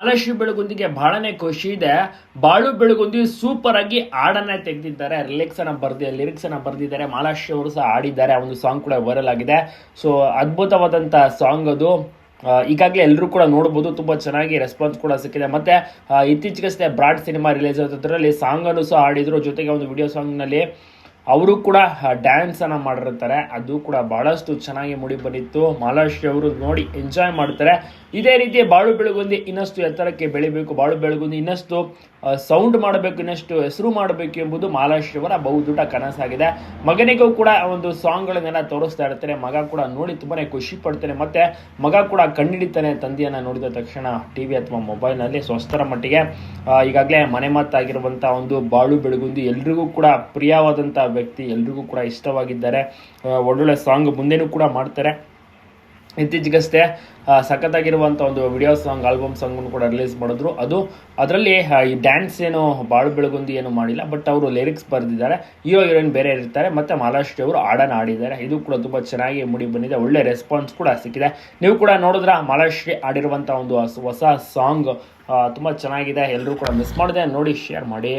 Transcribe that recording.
ಮಾಲಾಶ್ರೀ ಬೆಳಗುಂದಿಗೆ ಬಹಳನೇ ಖುಷಿ ಇದೆ. ಬಾಳು ಬೆಳಗುಂದಿ ಸೂಪರ್ ಆಗಿ ಹಾಡನ್ನ ತೆಗೆದಿದ್ದಾರೆ. ಲಿರಿಕ್ಸ್ ಅನ್ನ ಬರ್ದಿ ಲಿರಿಕ್ಸ್ ಅನ್ನ ಬರ್ದಿದ್ದಾರೆ. ಅವರು ಸಹ ಆಡಿದ್ದಾರೆ ಒಂದು ಸಾಂಗ್ ಕೂಡ ವೈರಲ್ ಆಗಿದೆ. ಸೊ ಅದ್ಭುತವಾದಂತ ಸಾಂಗ್ ಅದು. ಈಗಾಗಲೇ ಎಲ್ಲರೂ ಕೂಡ ನೋಡ್ಬೋದು. ತುಂಬ ಚೆನ್ನಾಗಿ ರೆಸ್ಪಾನ್ಸ್ ಕೂಡ ಸಿಕ್ಕಿದೆ. ಮತ್ತೆ ಇತ್ತೀಚೆಗಷ್ಟೇ ಬ್ರಾಡ್ ಸಿನಿಮಾ ರಿಲೀಸ್ ಅದರಲ್ಲಿ ಸಾಂಗ್ ಅನ್ನು ಸಹ ಆಡಿದ್ರು ಜೊತೆಗೆ ಒಂದು ವಿಡಿಯೋ ಸಾಂಗ್ನಲ್ಲಿ ಅವರು ಕೂಡ ಡ್ಯಾನ್ಸ್ ಅನ್ನ ಮಾಡಿರ್ತಾರೆ. ಅದು ಕೂಡ ಬಹಳಷ್ಟು ಚೆನ್ನಾಗಿ ಮೂಡಿ ಬಂದಿತ್ತು. ಮಾಲಾಶ್ರೀ ಅವರು ನೋಡಿ ಎಂಜಾಯ್ ಮಾಡ್ತಾರೆ. ಇದೇ ರೀತಿ ಬಾಳು ಬೆಳಗುಂದಿ ಇನ್ನಷ್ಟು ಎತ್ತರಕ್ಕೆ ಬೆಳಿಬೇಕು. ಬಾಳು ಬೆಳಗುಂದಿ ಇನ್ನಷ್ಟು ಸೌಂಡ್ ಮಾಡಬೇಕು, ಇನ್ನಷ್ಟು ಹೆಸರು ಮಾಡಬೇಕು ಎಂಬುದು ಮಾಲಾಶ್ರೀ ಬಹುದೊಡ್ಡ ಕನಸಾಗಿದೆ. ಮಗನಿಗೂ ಕೂಡ ಒಂದು ಸಾಂಗ್ಗಳನ್ನೆಲ್ಲ ತೋರಿಸ್ತಾ ಇರ್ತಾರೆ. ಮಗ ಕೂಡ ನೋಡಿ ತುಂಬಾನೇ ಖುಷಿ ಪಡ್ತಾನೆ. ಮತ್ತೆ ಮಗ ಕೂಡ ಕಣ್ಣಿಡಿತಾನೆ ತಂದೆಯನ್ನ ನೋಡಿದ ತಕ್ಷಣ ಟಿ ವಿ ಅಥವಾ ಮೊಬೈಲ್ನಲ್ಲಿ ಸ್ವಸ್ಥರ ಮಟ್ಟಿಗೆ. ಈಗಾಗಲೇ ಮನೆ ಮಾತಾಗಿರುವಂಥ ಒಂದು ಬಾಳು ಬೆಳಗುಂದಿ ಎಲ್ರಿಗೂ ಕೂಡ ಪ್ರಿಯವಾದಂಥ ವ್ಯಕ್ತಿ, ಎಲ್ರಿಗೂ ಕೂಡ ಇಷ್ಟವಾಗಿದ್ದಾರೆ. ಒಳ್ಳೊಳ್ಳೆ ಸಾಂಗ್ ಮುಂದೆನೂ ಕೂಡ ಮಾಡ್ತಾರೆ. ಇತ್ತೀಚೆಗಷ್ಟೇ ಸಖತ್ತಾಗಿರುವಂಥ ಒಂದು ವಿಡಿಯೋ ಸಾಂಗ್ ಆಲ್ಬಮ್ ಸಾಂಗನ್ನು ಕೂಡ ರಿಲೀಸ್ ಮಾಡಿದ್ರು. ಅದು ಅದರಲ್ಲಿ ಈ ಡ್ಯಾನ್ಸ್ ಏನು, ಬಾಳು ಬೆಳಗುಂದಿ ಏನು ಮಾಡಿಲ್ಲ ಬಟ್ ಅವರು ಲಿರಿಕ್ಸ್ ಬರೆದಿದ್ದಾರೆ. ಹೀರೋ ಹೀರೋಯಿನ್ ಬೇರೆ ಇರ್ತಾರೆ, ಮತ್ತು ಅವರು ಹಾಡನ್ನು ಆಡಿದ್ದಾರೆ ಇದು ಕೂಡ ತುಂಬ ಚೆನ್ನಾಗಿ ಮೂಡಿ ಬಂದಿದೆ, ಒಳ್ಳೆ ರೆಸ್ಪಾನ್ಸ್ ಕೂಡ ಸಿಕ್ಕಿದೆ. ನೀವು ಕೂಡ ನೋಡಿದ್ರೆ ಮಾಲಾಶ್ರೀ ಆಡಿರುವಂಥ ಒಂದು ಹೊಸ ಸಾಂಗ್ ತುಂಬ ಚೆನ್ನಾಗಿದೆ. ಎಲ್ಲರೂ ಕೂಡ ಮಿಸ್ ಮಾಡಿದೆ, ನೋಡಿ ಶೇರ್ ಮಾಡಿ.